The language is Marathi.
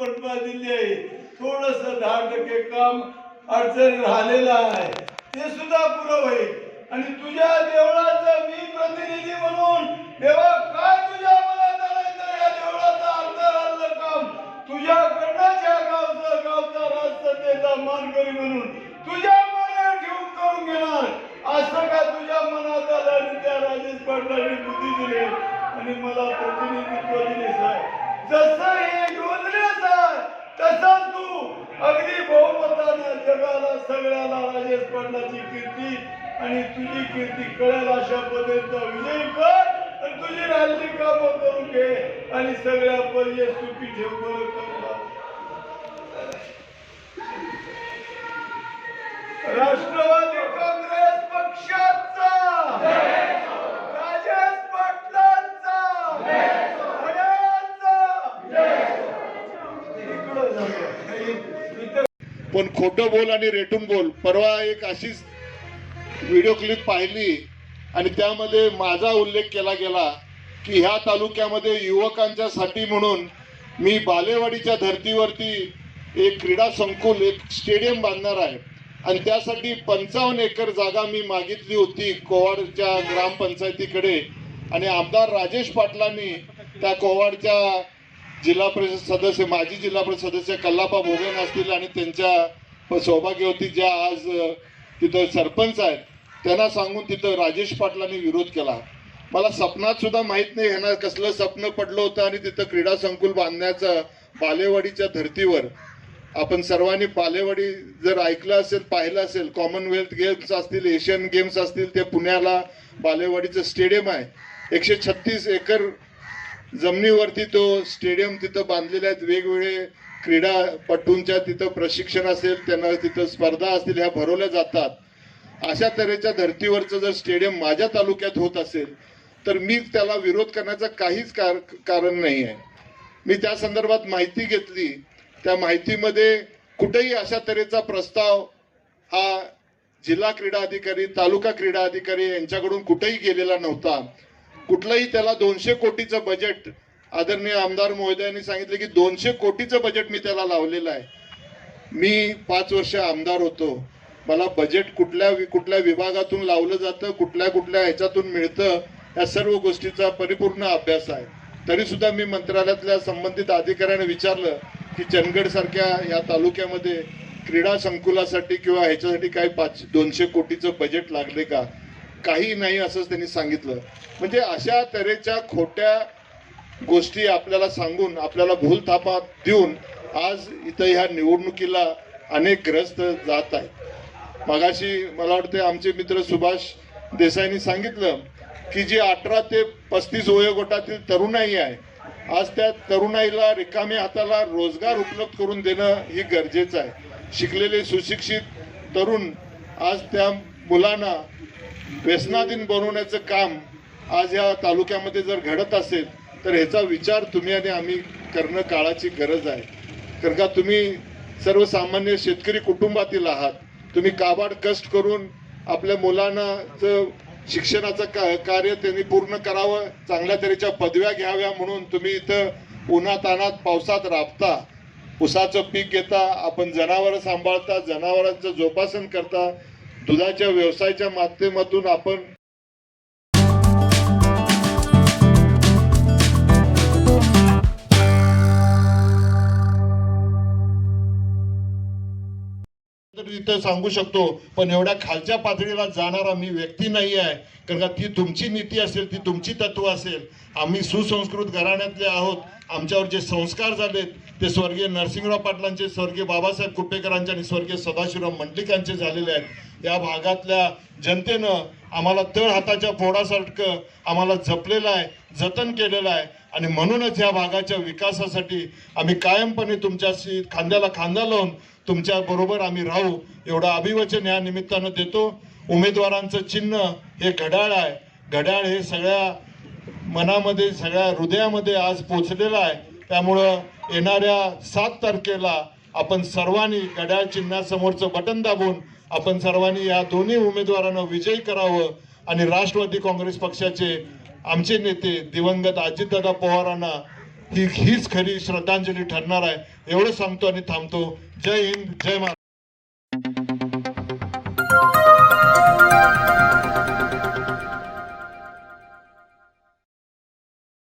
पटवा दिली आहे. थोडस दहा टक्के काम अडचण राहिलेलं आहे. ते सुद्धा पुरव होईल. आणि तुझ्या देवळाचा मी प्रतिनिधी म्हणून देवा काय तुझ्या मनात आलंय तर या देवळाचं अर्ध काम? तुझ्याकडनं ज्या गावचं गावचा राजसत्तेचा मानकरी म्हणून. तुझ्या मनात ठेवून करून घेणार. असं का तुझ्या मनात आलं आणि त्या राजेश पाटलांनी बुद्धी दिली? आणि मला प्रतिनिधित्व दिले साहेब. जसं हे सगळ्याला राजेश पाटलाची कीर्ती आणि तुझी कीर्ती कळेल अशा पद्धतीचा विजय कर आणि तुझी राहिली काम करून घे आणि सगळ्या पर्य सुखी ठेव बरं कर राष्ट्रवादी काँग्रेस पक्षाचा. पण खोटं बोल आणि रेटून बोल. परवा एक अशीच व्हिडिओ क्लिप पाहिली आणि त्यामध्ये माझा उल्लेख केला गेला की ह्या तालुक्यामध्ये युवकांच्या साठी म्हणून मी बालेवाडीच्या धर्तीवरती एक क्रीडा संकुल एक स्टेडियम बांधणार आहे. आणि त्यासाठी पंचावन्न एकर जागा मी मागितली होती कोवाडच्या ग्रामपंचायतीकडे. आणि आमदार राजेश पाटलांनी त्या कोवाडच्या जिल्हा परिषद सदस्य माजी जिल्हा परिषद सदस्य कल्लापा भोगन असतील आणि त्यांच्या सौभाग्यवती ज्या आज तिथं सरपंच आहेत त्यांना सांगून तिथं राजेश पाटलांनी विरोध केला. मला स्वप्नात सुद्धा माहीत नाही ह्यांना कसलं स्वप्न पडलं होतं आणि तिथं क्रीडा संकुल बांधण्याचं बालेवाडीच्या धर्तीवर. आपण सर्वांनी बालेवाडी जर ऐकलं असेल पाहिलं असेल कॉमनवेल्थ गेम्स असतील एशियन गेम्स असतील ते पुण्याला बालेवाडीचं स्टेडियम आहे. एकशे छत्तीस एकर जमिनीवरती तो स्टेडियम तिथं बांधलेले आहेत. वेगवेगळे क्रीडापटूंच्या तिथं प्रशिक्षण असेल त्यांना तिथं स्पर्धा असतील ह्या भरवल्या जातात. अशा तऱ्हेच्या धर्तीवरचं जर स्टेडियम माझ्या तालुक्यात होत असेल तर मी त्याला विरोध करण्याचं काहीच कार कारण नाही आहे. मी त्या संदर्भात माहिती घेतली. त्या माहितीमध्ये कुठेही अशा तऱ्हेचा प्रस्ताव हा जिल्हा क्रीडा अधिकारी तालुका क्रीडा अधिकारी यांच्याकडून कुठेही गेलेला नव्हता. कुठलंही त्याला दोनशे कोटीचं बजेट आदरणीय आमदार महोदयांनी सांगितलं की दोनशे कोटीचं बजेट मी त्याला लावलेलं आहे. मी पाच वर्ष आमदार होतो. मला बजेट कुठल्या कुठल्या विभागातून लावलं जातं कुठल्या कुठल्या ह्याच्यातून मिळतं या सर्व गोष्टीचा परिपूर्ण अभ्यास आहे. तरी सुद्धा मी मंत्रालयातल्या संबंधित अधिकाऱ्याने विचारलं की चंदगड सारख्या या तालुक्यामध्ये क्रीडा संकुलासाठी किंवा ह्याच्यासाठी काही पाच दोनशे कोटीचं बजेट लागले का? काही नाही असंच त्यांनी सांगितलं. म्हणजे अशा तऱ्हेच्या खोट्या गोष्टी आपल्याला सांगून आपल्याला भूल थापा देऊन आज इथं ह्या निवडणुकीला अनेक ग्रस्त जात आहेत. मगाशी मला वाटते आमचे मित्र सुभाष देसाईंनी सांगितलं की जी अठरा ते पस्तीस वयोगटातील तरुणाई आहे आज त्या तरुणाईला रिकाम्या हाताला रोजगार उपलब्ध करून देणं ही गरजेचं आहे. शिकलेले सुशिक्षित तरुण आज त्या मुलांना व्यसनाधीन बनवण्याचं काम आज या तालुक्यामध्ये जर घडत असेल तर ह्याचा विचार तुम्ही आणि आम्ही करणं काळाची गरज आहे. कारण का तुम्ही सर्वसामान्य शेतकरी कुटुंबातील आहात. तुम्ही काबाड कष्ट करून आपल्या मुलांना शिक्षणाचं का कार्य त्यांनी पूर्ण करावं चांगल्या तऱ्हेच्या पदव्या घ्याव्या म्हणून तुम्ही इथं उन्हातानात पावसात राबता. उसाचं पीक घेता आपण जनावरं सांभाळता जनावरांचं जोपासन करता. दुधाच्या व्यवसायाच्या माध्यमातून आपण सांगू शकतो पण एवढ्या खालच्या पातळीला जाणारा मी व्यक्ती नाही आहे. कारण का ती तुमची नीती असेल ती तुमची तत्व असेल. आम्ही सुसंस्कृत घराण्यातले आहोत. आमच्यावर जे संस्कार झालेत ते स्वर्गीय नरसिंहराव पाटलांचे स्वर्गीय बाबासाहेब कुपेकरांचे आणि स्वर्गीय सदाशिवराव मंडलिकांचे झालेले आहेत. या भागातल्या जनतेनं आम्हाला तळ हाताच्या फोडासारखं आम्हाला जपलेलं आहे जतन केलेलं आहे. आणि म्हणूनच या भागाच्या विकासासाठी आम्ही कायमपणे तुमच्याशी खांद्याला खांदा लावून तुमच्याबरोबर आम्ही राहू एवढं अभिवचन या निमित्तानं देतो. उमेदवारांचं चिन्ह हे घड्याळ आहे. घड्याळ हे सगळ्या मनामध्ये सगळ्या हृदयामध्ये आज पोचलेलं आहे. त्यामुळं येणाऱ्या सात तारखेला आपण सर्वांनी घड्याळ चिन्हासमोरचं बटन दाबून आपण सर्वांनी या दोन्ही उमेदवारांना विजयी करावं आणि राष्ट्रवादी काँग्रेस पक्षाचे आमचे नेते दिवंगत अजितदादा पवारांना ही हीच खरी श्रद्धांजली ठरणार आहे. एवढं सांगतो आणि थांबतो. जय हिंद जय महाराष्ट्र.